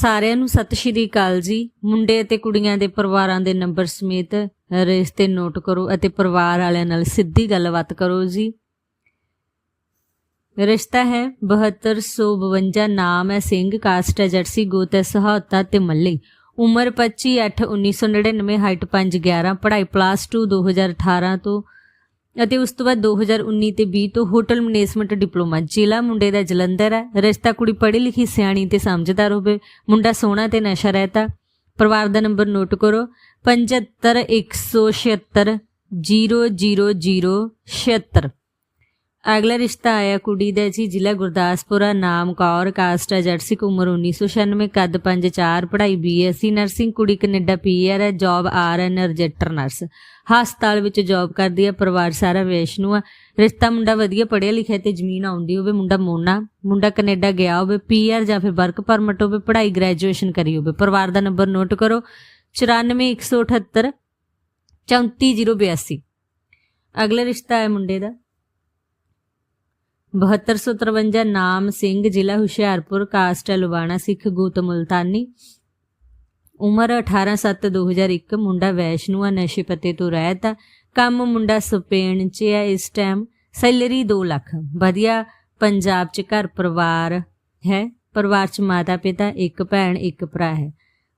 ਸਾਰਿਆਂ ਨੂੰ ਸਤਿ ਸ਼੍ਰੀ ਅਕਾਲ ਜੀ। ਮੁੰਡੇ ਅਤੇ ਕੁੜੀਆਂ ਦੇ ਪਰਿਵਾਰਾਂ ਦੇ ਨੰਬਰ ਸਮੇਤ ਰਿਸ਼ਤੇ ਨੋਟ ਕਰੋ ਅਤੇ ਪਰਿਵਾਰ ਵਾਲਿਆਂ ਨਾਲ ਸਿੱਧੀ ਗੱਲਬਾਤ ਕਰੋ ਜੀ। ਰਿਸ਼ਤਾ ਹੈ 7252 ਨਾਮ ਹੈ ਸਿੰਘ, ਕਾਸਟ ਹੈ ਜਰਸੀ, ਗੋਤ ਹੈ ਸਹਾਇਤਾ ਤੇ ਮੱਲੀ। ਉਮਰ 25 8 1999 ਹਾਈਟ 5 11 ਪੜ੍ਹਾਈ ਪਲੱਸ 2 2018 ਤੋਂ ਅਤੇ ਉਸ ਤੋਂ ਬਾਅਦ 2019 ਤੇ 20 ਤੋਂ ਹੋਟਲ ਮੈਨੇਜਮੈਂਟ ਡਿਪਲੋਮਾ। ਜ਼ਿਲ੍ਹਾ ਮੁੰਡੇ ਦਾ ਜਲੰਧਰ ਹੈ। ਰਿਸ਼ਤਾ ਕੁੜੀ ਪੜ੍ਹੀ ਲਿਖੀ, ਸਿਆਣੀ ਤੇ ਸਮਝਦਾਰ ਹੋਵੇ। ਮੁੰਡਾ ਸੋਹਣਾ ਤੇ ਨਸ਼ਾ ਰਹਿਤਾ ਪਰਿਵਾਰ ਦਾ ਨੰਬਰ ਨੋਟ ਕਰੋ। 75176 00076 ਅਗਲਾ ਰਿਸ਼ਤਾ ਆਇਆ ਕੁੜੀ ਦਾ ਜੀ, ਜ਼ਿਲ੍ਹਾ ਗੁਰਦਾਸਪੁਰਾ, ਨਾਮ ਕੌਰ ਕਾਸਟ ਹੈ, ਜਰਸੀ ਉਮਰ 1996 ਕੱਦ 5'4 ਪੜ੍ਹਾਈ ਬੀਐਸਸੀ ਨਰਸਿੰਗ ਕੁੜੀ ਕੈਨੇਡਾ ਪੀਆਰ ਹੈ ਜੌਬ ਆਰਐਨ ਰਜਿਸਟਰ ਨਰਸ ਹਸਪਤਾਲ ਵਿੱਚ ਜੌਬ ਕਰਦੀ ਹੈ, ਪਰਿਵਾਰ ਸਾਰਾ ਵੈਸ਼ਨੂ ਆ। ਰਿਸ਼ਤਾ ਮੁੰਡਾ ਵਧੀਆ ਪੜ੍ਹਿਆ ਲਿਖਿਆ ਤੇ ਜ਼ਮੀਨ ਆਉਂਦੀ ਹੋਵੇ, ਮੁੰਡਾ ਮੋਨਾ। ਮੁੰਡਾ ਕੈਨੇਡਾ ਗਿਆ ਹੋਵੇ ਪੀਆਰ ਜਾਂ ਫਿਰ ਵਰਕ ਪਰਮਿਟ ਹੋਵੇ, ਪੜ੍ਹਾਈ ਗ੍ਰੈਜੂਏਸ਼ਨ ਕਰੀ ਹੋਵੇ। ਪਰਿਵਾਰ ਦਾ ਨੰਬਰ ਨੋਟ ਕਰੋ 94178 34082 ਅਗਲਾ ਰਿਸ਼ਤਾ ਹੈ ਮੁੰਡੇ ਦਾ। 7253 ਨਾਮ ਸਿੰਘ, ਜ਼ਿਲ੍ਹਾ ਹੁਸ਼ਿਆਰਪੁਰ, ਕਾਸਟ ਲੁਬਾਣਾ ਸਿੱਖ ਗੋਤ ਮੁਲਤਾਨੀ। ਉਮਰ 18/7/2001 ਮੁੰਡਾ ਵੈਸ਼ਨੂਆ ਨਸ਼ੇ ਪੱਤੇ ਤੋਂ ਰਹਿਤ ਆ। ਕੰਮ ਮੁੰਡਾ ਸਪੇਨ 'ਚ ਹੈ ਇਸ ਟਾਈਮ ਸੈਲਰੀ 2 ਲੱਖ। ਵਧੀਆ ਪੰਜਾਬ 'ਚ ਘਰ ਪਰਿਵਾਰ ਹੈ, ਪਰਿਵਾਰ 'ਚ ਮਾਤਾ ਪਿਤਾ ਇੱਕ ਭੈਣ, ਇੱਕ ਭਰਾ ਹੈ।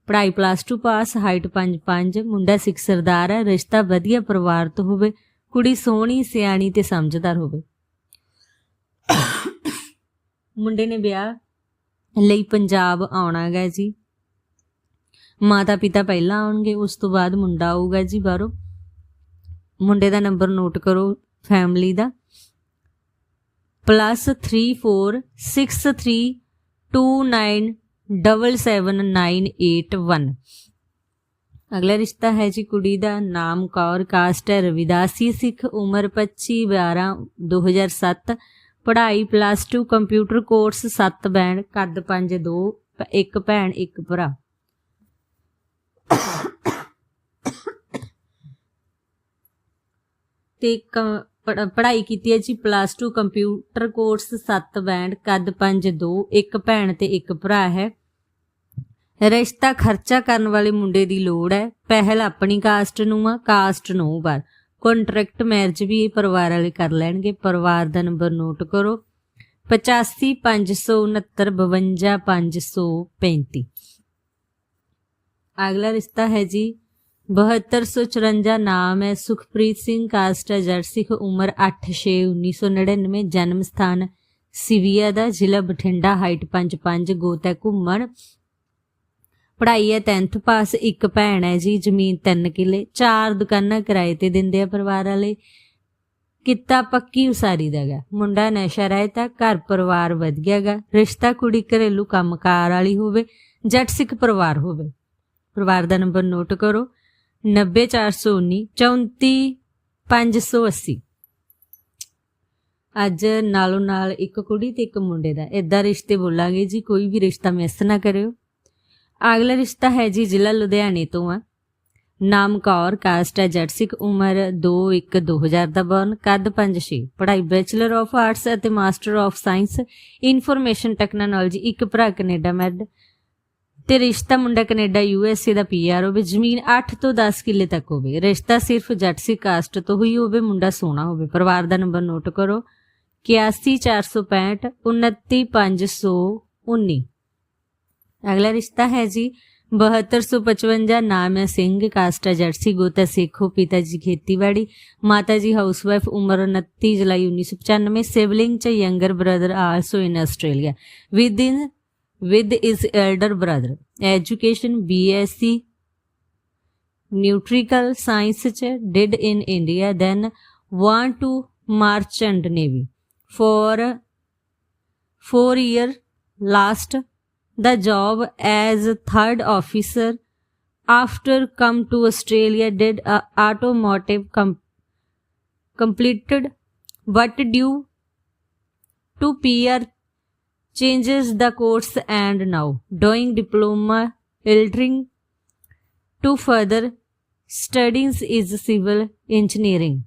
ਪੜ੍ਹਾਈ ਪਲੱਸ 2 ਪਾਸ ਹਾਈਟ 5'5 ਮੁੰਡਾ ਸਿੱਖ ਸਰਦਾਰ ਹੈ ਰਿਸ਼ਤਾ ਵਧੀਆ ਪਰਿਵਾਰ ਤੋਂ ਹੋਵੇ, ਕੁੜੀ ਸੋਹਣੀ, ਸਿਆਣੀ ਤੇ ਸਮਝਦਾਰ ਹੋਵੇ। ਮੁੰਡੇ ਨੇ ਵਿਆਹ ਲਈ ਪੰਜਾਬ ਆਉਣਾ ਹੈ ਜੀ। ਮਾਤਾ ਪਿਤਾ ਪਹਿਲਾਂ ਆਉਣਗੇ, ਉਸ ਤੋਂ ਬਾਅਦ ਮੁੰਡਾ ਆਊਗਾ ਜੀ ਬਾਹਰੋਂ। ਮੁੰਡੇ ਦਾ ਨੰਬਰ ਨੋਟ ਕਰੋ ਫੈਮਿਲੀ ਦਾ। +346329777981 ਅਗਲਾ ਰਿਸ਼ਤਾ ਹੈ ਜੀ ਕੁੜੀ ਦਾ, ਨਾਮ ਕੌਰ ਕਾਸਟ ਹੈ ਰਵਿਦਾਸੀ ਸਿੱਖ ਉਮਰ 25 12 2007 ਪੜ੍ਹਾਈ ਪਲੱਸ 2 ਕੰਪਿਊਟਰ ਕੋਰਸ 7 ਬੈਂਡ ਕੱਦ 5 2 ਇੱਕ ਭੈਣ, ਇੱਕ ਭਰਾ। ਤੇ ਪੜ੍ਹਾਈ ਕੀਤੀ ਹੈ ਜੀ ਪਲੱਸ 2 ਕੰਪਿਊਟਰ ਕੋਰਸ 7 ਬੈਂਡ ਕੱਦ 5 2 ਇੱਕ ਭੈਣ ਤੇ ਇੱਕ ਭਰਾ ਹੈ। ਰਿਸ਼ਤਾ ਖਰਚਾ ਕਰਨ ਵਾਲੇ ਮੁੰਡੇ ਦੀ ਲੋੜ ਹੈ। ਪਹਿਲ ਆਪਣੀ ਕਾਸਟ ਨੂੰ ਆ ਕਾਸਟ ਨੂੰ ਵਾਰ ਕੰਟਰੈਕਟ ਮੈਰਿਜ ਵੀ ਪਰਿਵਾਰ ਵਾਲੇ ਕਰ ਲੈਣਗੇ। ਪਰਿਵਾਰ ਦਾ ਨੰਬਰ ਨੋਟ ਕਰੋ। 8556952535 ਅਗਲਾ ਰਿਸ਼ਤਾ ਹੈ ਜੀ 7254 ਨਾਮ ਹੈ ਸੁਖਪ੍ਰੀਤ ਸਿੰਘ ਕਾਸਟ ਹੈ ਜਰਸਿਖ ਉਮਰ 8/6/1999 ਜਨਮ ਸਥਾਨ ਸਿਵੀਆ ਦਾ ਜ਼ਿਲ੍ਹਾ ਬਠਿੰਡਾ, ਹਾਈਟ 5'5 ਗੋਤ ਹੈ ਘੁੰਮਣ। ਪੜ੍ਹਾਈ ਹੈ 10th ਪਾਸ ਇੱਕ ਭੈਣ ਹੈ ਜੀ, ਜ਼ਮੀਨ 3 ਕਿੱਲੇ, ਚਾਰ ਦੁਕਾਨਾਂ ਕਿਰਾਏ ਤੇ ਦਿੰਦੇ ਆ ਪਰਿਵਾਰ ਵਾਲੇ। ਕਿੱਤਾ ਪੱਕੀ ਉਸਾਰੀ ਦਾਗਾ ਮੁੰਡਾ ਨਸ਼ਾ ਰਹਿਤਾ, ਘਰ ਪਰਿਵਾਰ ਵਧੀਆ ਗਾ। ਰਿਸ਼ਤਾ ਕੁੜੀ ਘਰੇਲੂ ਕੰਮਕਾਰ ਵਾਲੀ ਹੋਵੇ ਜੱਟ ਸਿੱਖ ਪਰਿਵਾਰ ਹੋਵੇ। ਪਰਿਵਾਰ ਦਾ ਨੰਬਰ ਨੋਟ ਕਰੋ। 90419 34580 ਅੱਜ ਨਾਲੋਂ ਨਾਲ ਇੱਕ ਕੁੜੀ ਤੇ ਇੱਕ ਮੁੰਡੇ ਦਾ। ਇਦਾਂ ਰਿਸ਼ਤੇ ਬੋਲਾਂਗੇ ਜੀ, ਕੋਈ ਵੀ ਰਿਸ਼ਤਾ ਮਿਸ ਨਾ ਕਰਿਓ। ਅਗਲਾ ਰਿਸ਼ਤਾ ਹੈ ਜੀ ਜ਼ਿਲ੍ਹਾ ਲੁਧਿਆਣੇ ਤੋਂ ਆ। ਨਾਮ ਕੌਰ ਕਾਸਟ ਹੈ ਜੱਟ ਸਿੱਖ ਉਮਰ 2-1-2000 ਦਾ ਬਰਨ ਕੱਦ 5-6 ਪੜ੍ਹਾਈ ਬੈਚਲਰ ਆਫ ਆਰਟਸ ਅਤੇ master of science information technology ਇੱਕ ਭਰਾ ਕੈਨੇਡਾ ਮੈਡ। ਤੇ ਰਿਸ਼ਤਾ ਮੁੰਡਾ ਕੈਨੇਡਾ ਯੂ ਐਸ ਏ ਦਾ ਪੀਆਰ ਹੋਵੇ, ਜ਼ਮੀਨ 8 ਤੋਂ 10 ਕਿੱਲੇ ਤੱਕ ਹੋਵੇ। ਰਿਸ਼ਤਾ ਸਿਰਫ ਜੱਟ ਕਾਸਟ ਤੋਂ ਹੋਈ ਹੋਵੇ, ਮੁੰਡਾ ਸੋਹਣਾ ਹੋਵੇ। ਪਰਿਵਾਰ ਦਾ ਨੰਬਰ ਨੋਟ ਕਰੋ। 81465 29519 ਅਗਲਾ ਰਿਸ਼ਤਾ ਹੈ ਜੀ 7255 ਨਾਮ ਹੈ ਸਿੰਘ ਕਾਸਟਾ ਜਰਸੀ ਗੋਤਾ ਸੇਖੋ ਪਿਤਾ ਜੀ ਖੇਤੀਬਾੜੀ ਮਾਤਾ ਜੀ ਹਾਊਸਵਾਈਫ ਉਮਰ 29 ਜੁਲਾਈ 1995 ਸਿਬਲਿੰਗ ਚ younger brother also in Australia with in with is elder brother education BSc nutritional science ਚ did in India then want to merchant navy for 4 year last the job as third officer after come to Australia did a automotive com- completed but due to peer changes the course and now doing diploma filtering to further studies is civil engineering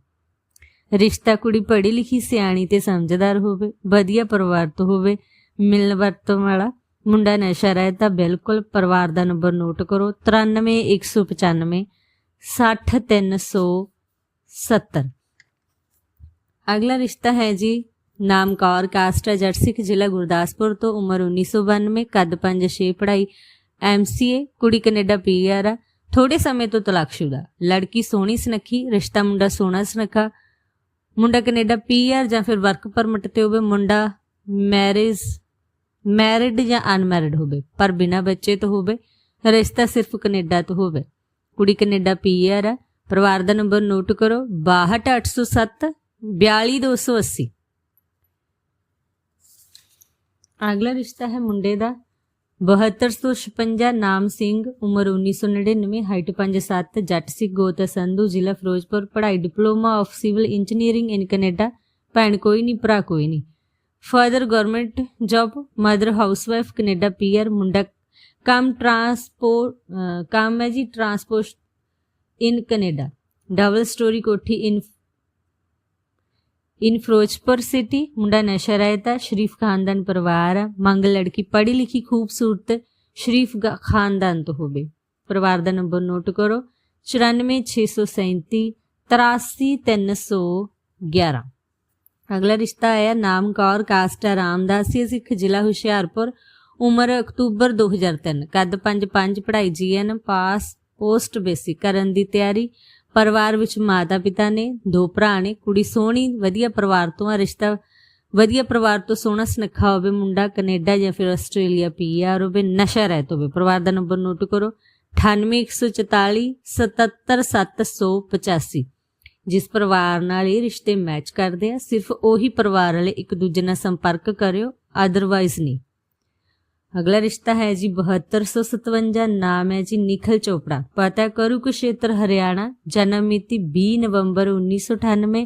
ਰਿਸ਼ਤਾ ਕੁੜੀ ਪੜ੍ਹੀ ਲਿਖੀ ਸਿਆਣੀ ਤੇ ਸਮਝਦਾਰ ਹੋਵੇ ਵਧੀਆ ਪਰਿਵਾਰ ਤੋਂ ਹੋਵੇ ਮਿਲਣ ਵਰਤੋਂ ਵਾਲਾ ਮੁੰਡਾ ਨਸ਼ਾ ਰਹਿਤਾ ਬਿਲਕੁਲ ਪਰਿਵਾਰ ਦਾ ਨੰਬਰ ਨੋਟ ਕਰੋ 93195 60370 ਅਗਲਾ ਰਿਸ਼ਤਾ ਹੈ ਜੀ ਨਾਮ ਕੌਰ ਕਾਸਟ ਜਰਸਿਕ ਜ਼ਿਲ੍ਹਾ ਗੁਰਦਾਸਪੁਰ ਤੋਂ, ਉਮਰ 1992 ਕੱਦ 5-6 ਪੜ੍ਹਾਈ ਐਮਸੀਏ ਕੁੜੀ ਕੈਨੇਡਾ ਪੀਆਰ ਆ। ਥੋੜੇ ਸਮੇਂ ਤੋਂ ਤਲਾਕਸ਼ੁਦਾ। ਲੜਕੀ ਸੋਹਣੀ ਸੁਨੱਖੀ, ਰਿਸ਼ਤਾ ਮੁੰਡਾ ਸੋਹਣਾ ਸੁਨੱਖਾ। ਮੁੰਡਾ ਕੈਨੇਡਾ ਪੀਆਰ ਜਾਂ ਫਿਰ ਵਰਕ ਪਰਮਿਟ ਤੇ ਹੋਵੇ, ਮੁੰਡਾ ਮੈਰਿਜ ਮੈਰਿਡ ਜਾਂ ਅਨਮੈਰਿਡ ਹੋਵੇ, ਪਰ ਬਿਨਾਂ ਬੱਚੇ ਤੋਂ ਹੋਵੇ, ਰਿਸ਼ਤਾ ਸਿਰਫ ਕੈਨੇਡਾ ਤੋਂ ਹੋਵੇ। ਕੁੜੀ ਕੈਨੇਡਾ ਪੀਆਰ ਹੈ, ਪਰਿਵਾਰ ਦਾ ਨੰਬਰ ਨੋਟ ਕਰੋ 62807 42280 ਅਗਲਾ ਰਿਸ਼ਤਾ ਹੈ ਮੁੰਡੇ ਦਾ 7256 ਨਾਮ ਸਿੰਘ, ਉਮਰ 1999 ਹਾਈਟ 57 ਜੱਟ ਸਿੱਖ ਗੋਤ ਸੰਧੂ, ਜ਼ਿਲ੍ਹਾ ਫਿਰੋਜ਼ਪੁਰ, ਪੜ੍ਹਾਈ diploma of civil engineering in Canada. ਭੈਣ ਕੋਈ ਨਹੀਂ, ਭਰਾ ਕੋਈ ਨਹੀਂ। Further government job mother housewife Canada PR ਮੁੰਡਾ ਕੰਮ ਟਰਾਂਸਪੋਰਟ ਕੰਮ ਹੈ ਜੀ transport in Canada double storey ਕੋਠੀ ਇਨ ਇਨ ਫਿਰੋਜ਼ਪੁਰ ਸਿਟੀ ਮੁੰਡਾ ਨਸ਼ਾ ਰਹਿਤਾ ਸ਼ਰੀਫ ਖਾਨਦਾਨ ਪਰਿਵਾਰ ਆ ਮੰਗ ਲੜਕੀ ਪੜ੍ਹੀ ਲਿਖੀ ਖੂਬਸੂਰਤ ਸ਼ਰੀਫ ਗਾ- ਖਾਨਦਾਨ ਤੋਂ ਹੋਵੇ ਪਰਿਵਾਰ ਦਾ ਨੰਬਰ ਨੋਟ ਕਰੋ 94637 83311 ਅਗਲਾ ਰਿਸ਼ਤਾ ਆਇਆ ਨਾਮ ਕੌਰ ਕਾਸਟ ਹੈ ਰਾਮਦਾਸੀ ਸਿੱਖ ਜ਼ਿਲ੍ਹਾ ਹੁਸ਼ਿਆਰਪੁਰ, ਉਮਰ ਅਕਤੂਬਰ 2003 ਕੱਦ 5-5 ਪੜ੍ਹਾਈ ਜੀਐਨ, ਪਾਸ, ਪੋਸਟ ਬੇਸਿਕ ਕਰਨ ਦੀ ਤਿਆਰੀ। ਪਰਿਵਾਰ ਵਿੱਚ ਮਾਤਾ ਪਿਤਾ ਨੇ, ਦੋ ਭਰਾ ਨੇ, ਕੁੜੀ ਸੋਹਣੀ, ਵਧੀਆ ਪਰਿਵਾਰ ਤੋਂ ਆ ਰਿਸ਼ਤਾ। ਵਧੀਆ ਪਰਿਵਾਰ ਤੋਂ ਸੋਹਣਾ ਸੁਨੱਖਾ ਹੋਵੇ ਮੁੰਡਾ, ਕੈਨੇਡਾ ਜਾਂ ਫਿਰ ਆਸਟ੍ਰੇਲੀਆ ਪੀਆਰ ਹੋਵੇ, ਨਸ਼ਾ ਰਹਿਤ ਹੋਵੇ। ਪਰਿਵਾਰ ਦਾ ਨੰਬਰ ਨੋਟ ਕਰੋ। 9814 77785 ਜਿਸ ਪਰਿਵਾਰ ਨਾਲ ਇਹ ਰਿਸ਼ਤੇ ਮੈਚ ਕਰਦੇ ਆ, ਸਿਰਫ ਉਹੀ ਪਰਿਵਾਰ ਵਾਲੇ ਇੱਕ ਦੂਜੇ ਨਾਲ ਸੰਪਰਕ ਕਰਿਓ ਅਦਰਵਾਈਜ਼ ਨਹੀਂ। ਅਗਲਾ ਰਿਸ਼ਤਾ ਹੈ ਜੀ 7257 ਨਾਮ ਹੈ ਜੀ ਨਿਖਲ ਚੋਪੜਾ। ਪਤਾ ਕਰੂ ਕੁਸ਼ੇਤਰ ਹਰਿਆਣਾ, ਜਨਮ ਮਿਤੀ 20 ਨਵੰਬਰ 1998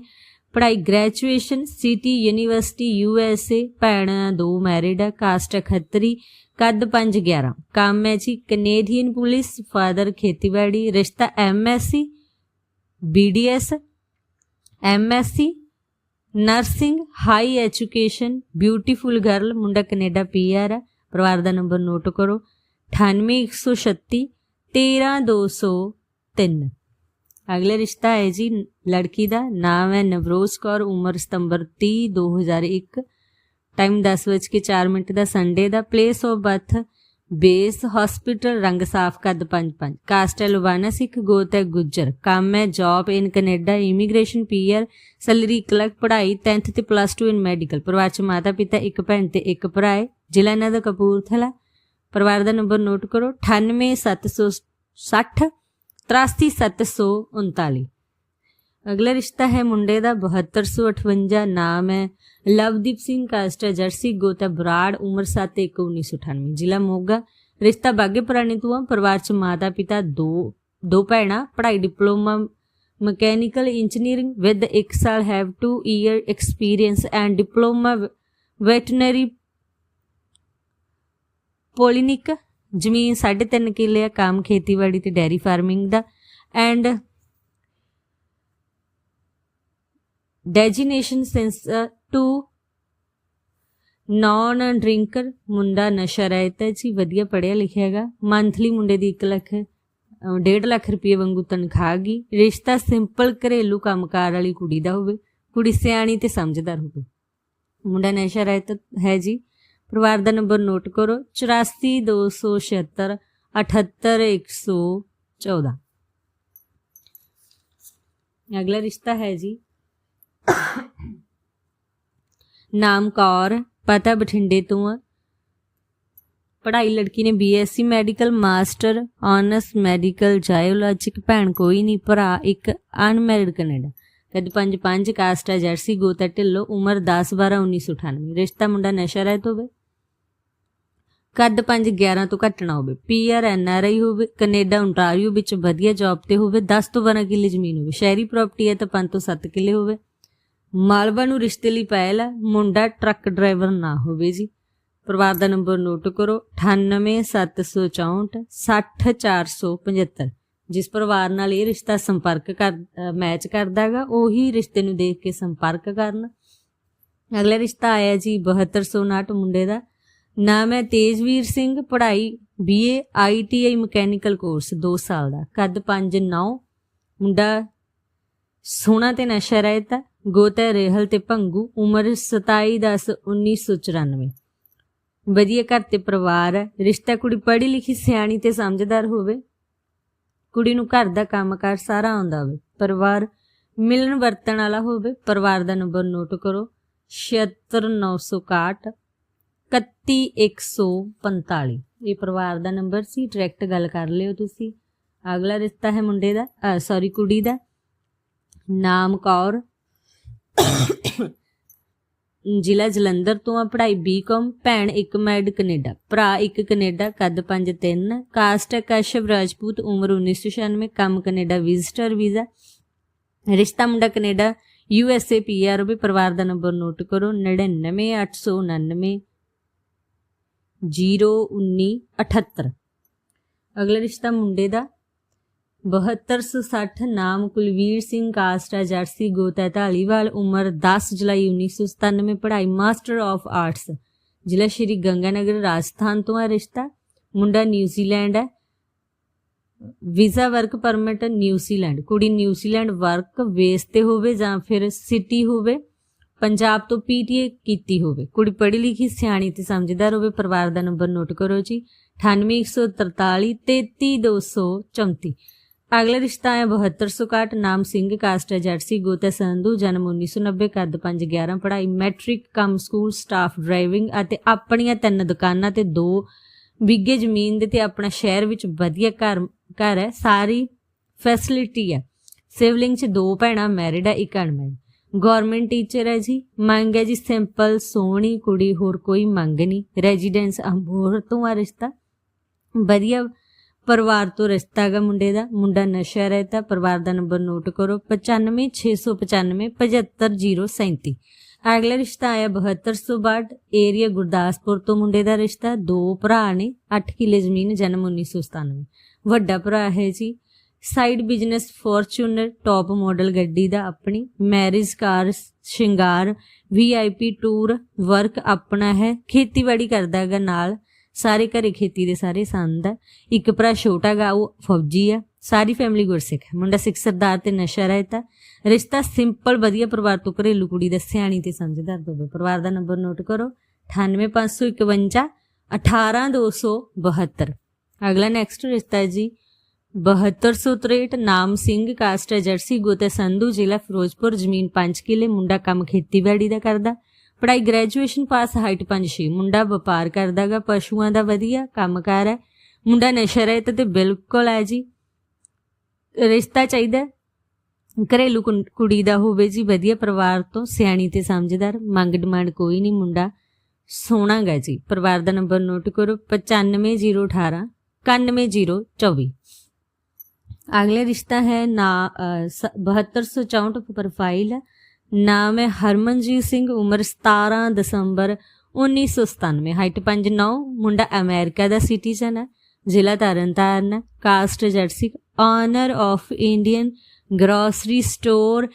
ਪੜ੍ਹਾਈ graduation city university U S A ਭੈਣ ਦੋ ਮੈਰਿਡ ਆ ਕਾਸਟ ਹੈ ਖੱਤਰੀ ਕੱਦ 511 ਕੰਮ ਹੈ ਜੀ ਕੈਨੇਡੀਅਨ ਪੁਲਿਸ ਫਾਦਰ ਖੇਤੀਬਾੜੀ, ਰਿਸ਼ਤਾ M S C BDS MSc nursing high education beautiful girl ਮੁੰਡਾ ਕੈਨੇਡਾ ਪੀਆਰ ਹੈ, ਪਰਿਵਾਰ ਦਾ ਨੰਬਰ ਨੋਟ ਕਰੋ 98136 13203 ਅਗਲਾ ਰਿਸ਼ਤਾ ਹੈ ਜੀ, ਲੜਕੀ ਦਾ, ਨਾਮ ਹੈ ਨਵਰੋਜ਼ ਕੌਰ, ਉਮਰ ਸਤੰਬਰ 30 2001 ਟਾਈਮ 10:04 ਮਿੰਟ ਦਾ Sunday the place of birth base hospital ਰੰਗ ਸਾਫ਼ ਕੱਦ 55 ਕਾਸਟ ਹੈ ਲੁਬਾਨਾ ਸਿੱਖ ਗੋਤ ਹੈ ਗੁੱਜਰ। ਕੰਮ ਹੈ job in Canada, immigration PR, salary clerk, ਪੜ੍ਹਾਈ 10th ਤੇ ਪਲੱਸ 2 ਇਨ ਮੈਡੀਕਲ। ਪਰਿਵਾਰ ਚ ਮਾਤਾ ਪਿਤਾ, ਇੱਕ ਭੈਣ ਤੇ ਇੱਕ ਭਰਾ ਹੈ ਜ਼ਿਲ੍ਹਾ ਇਹਨਾਂ ਦਾ ਕਪੂਰਥਲਾ। ਪਰਿਵਾਰ ਦਾ ਨੰਬਰ ਨੋਟ ਕਰੋ। 98760 83739 ਅਗਲਾ ਰਿਸ਼ਤਾ ਹੈ ਮੁੰਡੇ ਦਾ 7258 ਨਾਮ ਹੈ ਲਵਦੀਪ ਸਿੰਘ ਕਾਸਟਰ ਜਰਸੀ ਗੋਤਾ ਬਰਾੜ, ਉਮਰ 71998 ਜ਼ਿਲ੍ਹਾ ਮੋਗਾ। ਰਿਸ਼ਤਾ ਬਾਗੇ ਪੁਰਾਣੇ ਤੋਂ ਆ, ਪਰਿਵਾਰ ਚ ਮਾਤਾ ਪਿਤਾ ਦੋ ਦੋ ਭੈਣਾਂ, ਪੜ੍ਹਾਈ ਡਿਪਲੋਮਾ, ਮਕੈਨੀਕਲ ਇੰਜੀਨੀਅਰਿੰਗ ਵਿਦ 1 ਸਾਲ have 2 year experience and diploma veterinary polyclinic ਜ਼ਮੀਨ 3.5 ਕਿੱਲੇ ਆ, ਕੰਮ ਖੇਤੀਬਾੜੀ ਤੇ dairy farming the and designation since to non drinker ਮੁੰਡਾ ਨਸ਼ਾ ਰਹਿਤ ਹੈ ਜੀ ਵਧੀਆ ਪੜਿਆ ਲਿਖਿਆ ਹੈਗਾ ਮੰਥਲੀ ਮੁੰਡੇ ਦੀ 1 ਲੱਖ 1.5 ਲੱਖ ਰੁਪਏ ਵਾਂਗੂ ਤਨਖਾਹ ਗਈ ਰਿਸ਼ਤਾ ਸਿੰਪਲ ਘਰੇਲੂ ਕੰਮਕਾਰ ਵਾਲੀ ਕੁੜੀ ਦਾ ਹੋਵੇ ਕੁੜੀ ਸਿਆਣੀ ਤੇ ਸਮਝਦਾਰ ਹੋਵੇ ਮੁੰਡਾ ਨਸ਼ਾ ਰਹਿਤ ਹੈ ਜੀ ਪਰਿਵਾਰ ਦਾ ਨੰਬਰ ਨੋਟ ਕਰੋ 8426 78114 ਅਗਲਾ ਰਿਸ਼ਤਾ ਹੈ ਜੀ ਨਾਮ ਕੌਰ, ਪਤਾ ਬਠਿੰਡੇ ਤੋਂ ਆ। ਪੜ੍ਹਾਈ ਲੜਕੀ ਨੇ BSc medical master honours medical ਜਾਇਓਲੋਜਿਕ ਭੈਣ ਕੋਈ ਨਹੀਂ ਭਰਾ ਇੱਕ ਅਨਮੈਰਿਡ ਕੈਨੇਡਾ ਕਦ 5 5 ਕਾਸਟ ਹੈ ਜਰਸੀ, ਗੋਤਾ ਢਿੱਲੋ, ਉਮਰ 10 12 1998 ਰਿਸ਼ਤਾ ਮੁੰਡਾ ਨਸ਼ਾ ਰਹਿਤ ਹੋਵੇ। ਕੱਦ 5 11 ਤੋਂ ਘੱਟ ਨਾ ਹੋਵੇ। ਪੀਆਰ ਐਨਆਰਆਈ ਹੋਵੇ ਕੈਨੇਡਾ ਓਨਟਾਰੀਓ ਵਿੱਚ ਵਧੀਆ ਜੌਬ ਤੇ ਹੋਵੇ 10 ਤੋਂ 12 ਕਿੱਲੇ ਜ਼ਮੀਨ ਹੋਵੇ। ਸ਼ਹਿਰੀ ਪ੍ਰਾਪਰਟੀ ਹੈ ਤਾਂ 5 ਤੋਂ 7 ਕਿੱਲੇ ਹੋਵੇ। ਮਾਲਵਾ ਨੂੰ ਰਿਸ਼ਤੇ ਲਈ ਪਹਿਲ ਹੈ ਮੁੰਡਾ ਟਰੱਕ ਡਰਾਈਵਰ ਨਾ ਹੋਵੇ ਜੀ। ਪਰਿਵਾਰ ਦਾ ਨੰਬਰ ਨੋਟ ਕਰੋ। 98764 60475 ਜਿਸ ਪਰਿਵਾਰ ਨਾਲ ਇਹ ਰਿਸ਼ਤਾ ਸੰਪਰਕ ਕਰ ਮੈਚ ਕਰਦਾਗਾ ਉਹੀ ਰਿਸ਼ਤੇ ਨੂੰ ਦੇਖ ਕੇ ਸੰਪਰਕ ਕਰਨ। ਅਗਲਾ ਰਿਸ਼ਤਾ ਆਇਆ ਜੀ 7259 ਮੁੰਡੇ ਦਾ। ਨਾਮ ਹੈ ਤੇਜਵੀਰ ਸਿੰਘ, ਪੜ੍ਹਾਈ ਬੀਏ ਆਈਟੀਆਈ ਮਕੈਨੀਕਲ ਕੋਰਸ 2 ਸਾਲ ਦਾ। ਕੱਦ 5 9 ਮੁੰਡਾ ਸੋਹਣਾ ਤੇ ਨਸ਼ਾ ਰਹਿਤਾ ਗੋਤ ਹੈ ਰੇਹਲ ਤੇ ਭੰਗੂ ਉਮਰ 27 10 1994 ਵਧੀਆ ਘਰ ਤੇ ਪਰਿਵਾਰ ਹੈ। ਰਿਸ਼ਤਾ ਕੁੜੀ ਪੜ੍ਹੀ ਲਿਖੀ ਸਿਆਣੀ ਤੇ ਸਮਝਦਾਰ ਹੋਵੇ। ਕੁੜੀ ਨੂੰ ਘਰ ਦਾ ਕੰਮਕਾਰ ਸਾਰਾ ਆਉਂਦਾ ਹੋਵੇ। ਪਰਿਵਾਰ ਮਿਲਣ ਵਰਤਣ ਵਾਲਾ ਹੋਵੇ। ਪਰਿਵਾਰ ਦਾ ਨੰਬਰ ਨੋਟ ਕਰੋ। 76961 31145 ਇਹ ਪਰਿਵਾਰ ਦਾ ਨੰਬਰ ਸੀ। ਡਾਇਰੈਕਟ ਗੱਲ ਕਰ ਲਿਓ ਤੁਸੀਂ। ਅਗਲਾ ਰਿਸ਼ਤਾ ਹੈ ਮੁੰਡੇ ਦਾ ਸੌਰੀ ਕੁੜੀ ਦਾ। ਨਾਮ ਕੌਰ। ਜ਼ਿਲ੍ਹਾ ਜਲੰਧਰ ਤੋਂ ਆ ਪੜ੍ਹਾਈ ਬੀਕਾਮ ਭੈਣ ਇੱਕ ਮੈਡ ਕੈਨੇਡਾ, ਭਰਾ ਇੱਕ ਕੈਨੇਡਾ, ਕੱਦ 5 3 ਕਾਸਟ ਕਸ਼ਵ ਰਾਜਪੂਤ, ਉਮਰ 1996 ਕੰਮ ਕੈਨੇਡਾ ਵਿਜ਼ਟਰ ਵੀਜ਼ਾ ਰਿਸ਼ਤਾ ਮੁੰਡਾ Canada U S A P R ਵੀ ਪਰਿਵਾਰ ਦਾ ਨੰਬਰ ਨੋਟ ਕਰੋ 99899 01978 ਅਗਲਾ ਰਿਸ਼ਤਾ ਮੁੰਡੇ ਦਾ 7260 ਨਾਮ ਕੁਲਵੀਰ ਸਿੰਘ ਕਾਸਟਾ ਹੈ ਜਰਸੀ ਗੋਤਾ ਢਾਲੀਵਾਲ ਉਮਰ 10 ਜੁਲਾਈ 1997 ਪੜ੍ਹਾਈ ਮਾਸਟਰ ਆਫ ਆਰਟਸ ਜ਼ਿਲ੍ਹਾ ਸ਼੍ਰੀ ਗੰਗਾਨਗਰ, ਰਾਜਸਥਾਨ ਤੋਂ ਹੈ ਰਿਸ਼ਤਾ। ਮੁੰਡਾ ਨਿਊਜ਼ੀਲੈਂਡ ਹੈ। Visa work permit New Zealand ਕੁੜੀ ਨਿਊਜ਼ੀਲੈਂਡ ਵਰਕ ਬੇਸ ਤੇ ਹੋਵੇ ਜਾਂ ਫਿਰ ਸਿਟੀ ਹੋਵੇ, ਪੰਜਾਬ ਤੋਂ ਪੀਟੀਏ ਕੀਤੀ ਹੋਵੇ। ਕੁੜੀ ਪੜ੍ਹੀ ਲਿਖੀ, ਸਿਆਣੀ ਤੇ ਸਮਝਦਾਰ ਹੋਵੇ, ਪਰਿਵਾਰ ਦਾ ਨੰਬਰ ਨੋਟ ਕਰੋ ਜੀ। 98143 33234 ਅਗਲਾ ਰਿਸ਼ਤਾ ਹੈ 7261 ਨਾਮ ਸਿੰਘ, ਕਾਸਟ ਜਰਸੀ ਗੋਤੇ ਸੰਧੂ, ਜਨਮ 1990 ਕੱਦ 511 ਪੜ੍ਹਾਈ ਮੈਟ੍ਰਿਕ, ਕਮ ਸਕੂਲ, ਸਟਾਫ ਡਰਾਈਵਿੰਗ ਅਤੇ ਆਪਣੀਆਂ ਤਿੰਨ ਦੁਕਾਨਾਂ ਤੇ ਦੋ ਵਿਗੇ ਜ਼ਮੀਨ ਦੇ ਤੇ ਆਪਣਾ ਸ਼ਹਿਰ ਵਿੱਚ ਵਧੀਆ ਘਰ ਘਰ ਹੈ, ਸਾਰੀ ਫੈਸਿਲਿਟੀ ਹੈ। ਸਿਵਲਿੰਗ ਚ ਦੋ ਭੈਣਾਂ ਮੈਰਿਡ ਹੈ, ਇੱਕ ਅਨਮੈਰਿਡ ਗਵਰਨਮੈਂਟ ਟੀਚਰ ਹੈ ਜੀ, ਮੰਗ ਹੈ ਜੀ ਸਿੰਪਲ ਸੋਹਣੀ ਕੁੜੀ, ਹੋਰ ਕੋਈ ਮੰਗ ਨਹੀਂ। ਰੈਜ਼ੀਡੈਂਸ ਅੰਬੋਰ ਤੋਂ ਆ ਰਿਸ਼ਤਾ। ਵਧੀਆ ਪਰਿਵਾਰ ਤੋਂ ਰਿਸ਼ਤਾ ਹੈਗਾ ਮੁੰਡੇ ਦਾ, ਮੁੰਡਾ ਨਸ਼ਾ ਰਹਿਤਾ, ਪਰਿਵਾਰ ਦਾ ਨੰਬਰ ਨੋਟ ਕਰੋ 9565 75037 ਅਗਲਾ ਰਿਸ਼ਤਾ ਆਇਆ 7262 ਏਰੀਆ ਗੁਰਦਾਸਪੁਰ ਤੋਂ ਮੁੰਡੇ ਦਾ ਰਿਸ਼ਤਾ, ਦੋ ਭਰਾ ਨੇ 8 ਕਿੱਲੇ ਜ਼ਮੀਨ, ਜਨਮ 1997 ਵੱਡਾ ਭਰਾ ਹੈ ਜੀ side business Fortuner top model ਗੱਡੀ ਦਾ ਆਪਣੀ ਮੈਰਿਜ ਕਾਰ ਸ਼ਿੰਗਾਰ ਵੀਆਈਪੀ ਟੂਰ ਵਰਕ ਆਪਣਾ ਹੈ, ਖੇਤੀਬਾੜੀ ਕਰਦਾ ਹੈਗਾ ਨਾਲ। ਸਾਰੇ ਘਰੇ ਖੇਤੀ ਦੇ ਸਾਰੇ ਸੰਦ ਆ। ਇੱਕ ਭਰਾ ਛੋਟਾ ਗਾ, ਉਹ ਫੌਜੀ ਆ। ਸਾਰੀ ਫੈਮਿਲੀ ਗੁਰਸਿੱਖ ਹੈ ਮੁੰਡਾ ਸਿੱਖ ਸਰਦਾਰ ਤੇ ਨਸ਼ਾ ਰਹਿਤਾ ਰਿਸ਼ਤਾ ਸਿੰਪਲ ਵਧੀਆ ਪਰਿਵਾਰ ਤੋਂ ਘਰੇਲੂ ਕੁੜੀ ਦਾ ਸਿਆਣੀ ਤੇ ਸਮਝਦਾਰ ਹੋਵੇ ਪਰਿਵਾਰ ਦਾ ਨੰਬਰ ਨੋਟ ਕਰੋ। 98551 18272 ਅਗਲਾ ਨੈਕਸਟ ਰਿਸ਼ਤਾ ਹੈ ਜੀ 7263 ਨਾਮ ਸਿੰਘ ਕਾਸਟ ਹੈ, ਜਰਸੀ ਗੋਤੇ ਸੰਧੂ ਜ਼ਿਲ੍ਹਾ ਫਿਰੋਜ਼ਪੁਰ, ਜ਼ਮੀਨ 5 ਕਿੱਲੇ, ਮੁੰਡਾ ਕੰਮ ਖੇਤੀਬਾੜੀ ਦਾ ਕਰਦਾ। ਪੜਾਈ ਗ੍ਰੈਜੂਏਸ਼ਨ ਪਾਸ ਹਾਈਟ 5-6 ਮੁੰਡਾ ਵਪਾਰ ਕਰਦਾਗਾ ਪਸ਼ੂਆਂ ਦਾ ਵਧੀਆ ਕੰਮਕਾਰ ਹੈ। ਮੁੰਡਾ ਨਸ਼ਾ ਰਹਿਤ ਤੇ ਬਿਲਕੁਲ ਹੈ ਜੀ। ਰਿਸ਼ਤਾ ਚਾਹੀਦਾ ਘਰੇਲੂ ਕੁੜੀ ਦਾ ਹੋਵੇ ਜੀ ਵਧੀਆ ਪਰਿਵਾਰ ਤੋਂ ਸਿਆਣੀ ਤੇ ਸਮਝਦਾਰ। ਮੰਗ ਡਿਮਾਂਡ ਕੋਈ ਨਹੀਂ ਮੁੰਡਾ ਸੋਹਣਾ ਗਾ ਜੀ। ਪਰਿਵਾਰ ਦਾ ਨੰਬਰ ਨੋਟ ਕਰੋ 95018 91024 ਅਗਲਾ ਰਿਸ਼ਤਾ ਹੈ ਨਾ ਅ, ਸ- 7264 ਪ੍ਰੋਫਾਈਲ ਨਾਮ ਹੈ ਹਰਮਨਜੀਤ ਸਿੰਘ ਉਮਰ 17 ਦਸੰਬਰ 1997 ਹਾਈਟ 5'9 ਮੁੰਡਾ ਅਮਰੀਕਾ ਦਾ ਸਿਟੀਜ਼ਨ ਹੈ ਜ਼ਿਲ੍ਹਾ ਤਰਨਤਾਰਨ ਹੈ। Caste jersey owner of Indian grocery store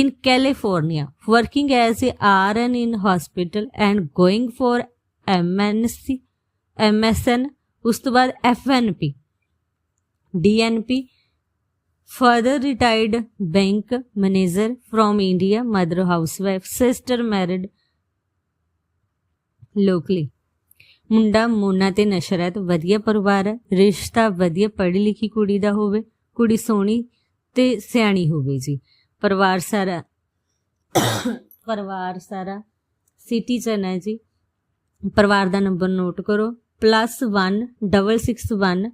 in California, working as a RN in hospital and going for MNC, MSN, ਉਸ ਤੋਂ ਬਾਅਦ FNP, DNP, further retired bank manager from India, mother housewife, sister married locally. ਮੁੰਡਾ ਮੋਨਾ ਤੇ ਨਸ਼ਰਤ ਵਧੀਆ ਪਰਿਵਾਰ ਹੈ ਰਿਸ਼ਤਾ ਵਧੀਆ ਪੜ੍ਹੀ ਲਿਖੀ ਕੁੜੀ ਦਾ ਹੋਵੇ ਕੁੜੀ ਸੋਹਣੀ ਤੇ ਸਿਆਣੀ ਹੋਵੇ ਜੀ ਪਰਿਵਾਰ ਸਾਰਾ ਪਰਿਵਾਰ ਸਾਰਾ ਸਿਟੀ ਸਿਟੀਜ਼ਨ ਹੈ ਜੀ ਪਰਿਵਾਰ ਦਾ ਨੰਬਰ ਨੋਟ ਕਰੋ +1661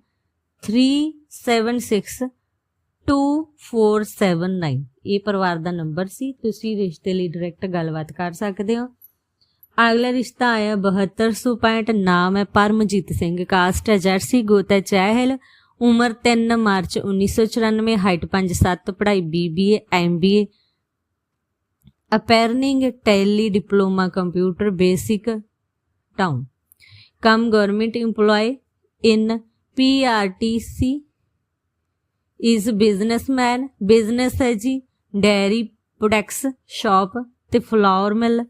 376 2479 ਇਹ ਪਰਿਵਾਰ ਦਾ ਨੰਬਰ ਸੀ। ਤੁਸੀਂ ਰਿਸ਼ਤੇ ਲਈ ਡਾਇਰੈਕਟ ਗੱਲਬਾਤ ਕਰ ਸਕਦੇ ਹੋ। ਅਗਲਾ ਰਿਸ਼ਤਾ ਆਇਆ 7265 ਨਾਮ ਹੈ ਪਰਮਜੀਤ ਸਿੰਘ। ਕਾਸਟ ਹੈ ਜਰਸੀ, ਗੋਤਾ ਚਾਹਲ। ਉਮਰ 3 ਮਾਰਚ 1994 ਹਾਈਟ 5'7 ਪੜ੍ਹਾਈ BBA MBA ਅਪੈਰਨਿੰਗ, Tally, diploma, computer, basic, town. Come government EMPLOYE in PRTC is businessman business ਹੈ ਜੀ। ਡੈਰੀ ਪ੍ਰੋਡਕਟਸ ਸ਼ਾਪ ਤੇ ਫਲਾਵਰ ਮਿਲ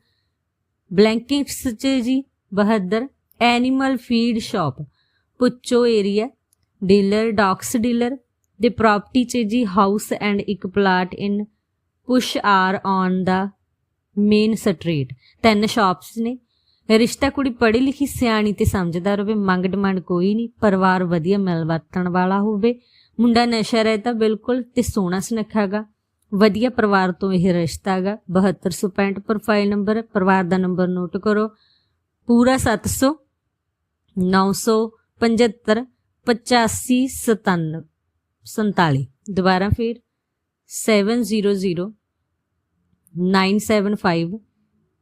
ਬਲੈਂਕਿਟਸ ਚ ਜੀ। ਬਹਾਦਰ ਐਨੀਮਲ ਫੀਡ ਸ਼ਾਪ ਪੁੱਚੋ ਏਰੀਆ ਡੀਲਰ ਡੌਗਸ ਡੀਲਰ ਦੇ ਪ੍ਰਾਪਰਟੀ 'ਚ ਜੀ। ਹਾਊਸ ਐਂਡ ਇੱਕ ਪਲਾਟ ਇਨ ਪੁਸ਼ ਆਰ ਔਨ ਦਾ ਮੇਨ ਸਟਰੀਟ ਤਿੰਨ ਸ਼ਾਪਸ ਨੇ। ਰਿਸ਼ਤਾ ਕੁੜੀ ਪੜ੍ਹੀ ਲਿਖੀ ਸਿਆਣੀ ਤੇ ਸਮਝਦਾਰ ਹੋਵੇ ਮੰਗ ਡਿਮਾਂਡ ਕੋਈ ਨਹੀਂ। ਪਰਿਵਾਰ ਵਧੀਆ ਮਿਲ ਵਰਤਣ ਵਾਲਾ ਹੋਵੇ। ਮੁੰਡਾ ਨਸ਼ਾ ਰਹਿਤਾ ਬਿਲਕੁਲ ਤੇ ਸੋਹਣਾ ਸੁਨੱਖਾਗਾ ਵਧੀਆ ਪਰਿਵਾਰ ਤੋਂ ਇਹ ਰਿਸ਼ਤਾ ਹੈਗਾ 7265 ਪ੍ਰੋਫਾਈਲ ਨੰਬਰ ਪਰਿਵਾਰ ਦਾ ਨੰਬਰ ਨੋਟ ਕਰੋ। ਪੂਰਾ 700 975 85 97 47 ਦੁਬਾਰਾ ਫਿਰ 700 975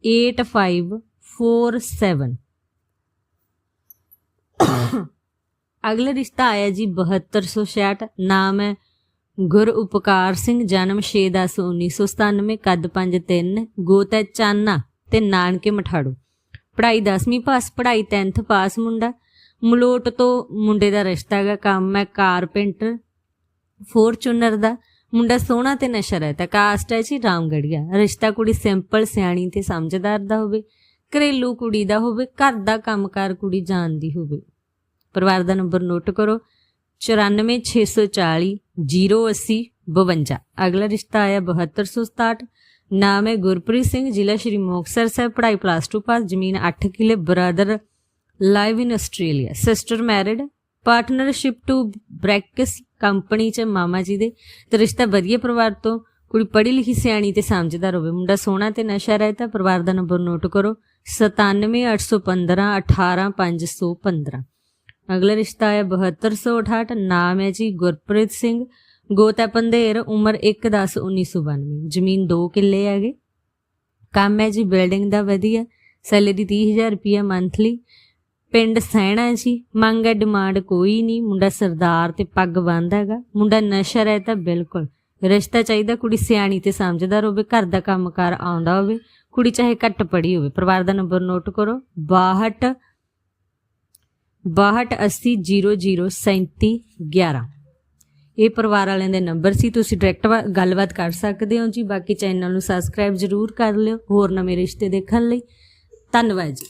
8547 ਅਗਲਾ ਰਿਸ਼ਤਾ ਆਇਆ ਜੀ 7266 ਨਾਮ ਹੈ ਗੁਰ ਉਪਕਾਰ ਸਿੰਘ, ਜਨਮ 6/10/1997 ਕੱਦ 5'3 ਗੋਤ ਹੈ ਚਾਨਾ ਤੇ ਨਾਨਕੇ ਮਠਾੜੂ। ਪੜ੍ਹਾਈ 10ਵੀਂ ਪਾਸ, ਪੜ੍ਹਾਈ 10th ਪਾਸ ਮੁੰਡਾ। ਮਲੋਟ ਤੋਂ ਮੁੰਡੇ ਦਾ ਰਿਸ਼ਤਾ ਹੈਗਾ, ਕੰਮ ਹੈ ਕਾਰਪੈਂਟਰ, ਫੋਰਚੂਨਰ ਦਾ। ਮੁੰਡਾ ਸੋਹਣਾ ਤੇ ਨਸ਼ਾ ਰਹਿਤਾ ਕਾਸਟ ਹੈ ਜੀ ਰਾਮਗੜੀਆ। ਰਿਸ਼ਤਾ ਕੁੜੀ ਸਿੰਪਲ, ਸਿਆਣੀ ਤੇ ਸਮਝਦਾਰ ਦਾ ਹੋਵੇ, ਘਰੇਲੂ ਕੁੜੀ ਦਾ ਹੋਵੇ, ਘਰ ਦਾ ਕੰਮਕਾਰ ਕੁੜੀ ਜਾਣਦੀ ਹੋਵੇ। ਪਰਿਵਾਰ ਦਾ ਨੰਬਰ ਨੋਟ ਕਰੋ। 94640 080 52 ਅਗਲਾ ਰਿਸ਼ਤਾ ਆਇਆ 7267 ਨਾਮ ਹੈ ਗੁਰਪ੍ਰੀਤ ਸਿੰਘ, ਜ਼ਿਲ੍ਹਾ ਸ਼੍ਰੀ ਮੁਕਤਸਰ ਸਾਹਿਬ, ਪੜ੍ਹਾਈ ਪਲੱਸ 2 ਪਾਸ, ਜ਼ਮੀਨ 8 ਕਿਲੇ, brother live in Australia. Sister married partnership to ਬ੍ਰੈਕਸ company ਚ ਮਾਮਾ ਜੀ ਦੇ। ਤੇ ਰਿਸ਼ਤਾ ਵਧੀਆ ਪਰਿਵਾਰ ਤੋਂ। ਕੁੜੀ ਪੜ੍ਹੀ ਲਿਖੀ, ਸਿਆਣੀ ਤੇ ਸਮਝਦਾਰ ਹੋਵੇ। ਮੁੰਡਾ ਸੋਹਣਾ ਤੇ ਨਸ਼ਾ ਰਹਿਤਾ। ਪਰਿਵਾਰ ਦਾ ਨੰਬਰ ਨੋਟ ਕਰੋ। 97815 18515 ਅਗਲਾ ਰਿਸ਼ਤਾ ਹੈ 7268 ਨਾਮ ਹੈ ਜੀ ਗੁਰਪ੍ਰੀਤ ਸਿੰਘ। ਗੋਤਾ ਪੰਧੇਰ, ਉਮਰ 1/10/1992 ਜ਼ਮੀਨ 2 ਕਿੱਲੇ ਹੈਗੇ। ਕੰਮ ਹੈ ਜੀ ਬਿਲਡਿੰਗ ਦਾ ਵਧੀਆ। ਸੈਲਰੀ 30000 ਰੁਪਿਆ ਮੰਥਲੀ। ਪਿੰਡ ਸੈਣਾ ਜੀ। ਮੰਗ ਹੈ ਡਿਮਾਂਡ ਕੋਈ ਨਹੀਂ। ਮੁੰਡਾ ਸਰਦਾਰ ਤੇ ਪੱਗ ਬੰਨ੍ਹਦਾ ਹੈਗਾ। ਮੁੰਡਾ ਨਸ਼ਾ ਤਾਂ ਬਿਲਕੁਲ। ਰਿਸ਼ਤਾ ਚਾਹੀਦਾ ਕੁੜੀ ਸਿਆਣੀ ਤੇ ਸਮਝਦਾਰ ਹੋਵੇ, ਘਰ ਦਾ ਕੰਮਕਾਰ ਆਉਂਦਾ ਹੋਵੇ। ਕੁੜੀ ਚਾਹੇ ਘੱਟ ਪੜ੍ਹੀ ਹੋਵੇ। ਪਰਿਵਾਰ ਦਾ ਨੰਬਰ ਨੋਟ ਕਰੋ। 62 62800711 ਇਹ ਪਰਿਵਾਰ ਵਾਲਿਆਂ ਦੇ ਨੰਬਰ ਸੀ, ਤੁਸੀਂ ਡਾਇਰੈਕਟ ਗੱਲਬਾਤ ਕਰ ਸਕਦੇ ਹੋ ਜੀ। ਬਾਕੀ ਚੈਨਲ ਨੂੰ ਸਬਸਕ੍ਰਾਈਬ ਜ਼ਰੂਰ ਕਰ ਲਿਓ, ਹੋਰ ਨਵੇਂ ਰਿਸ਼ਤੇ ਦੇਖਣ ਲਈ। ਧੰਨਵਾਦ ਜੀ।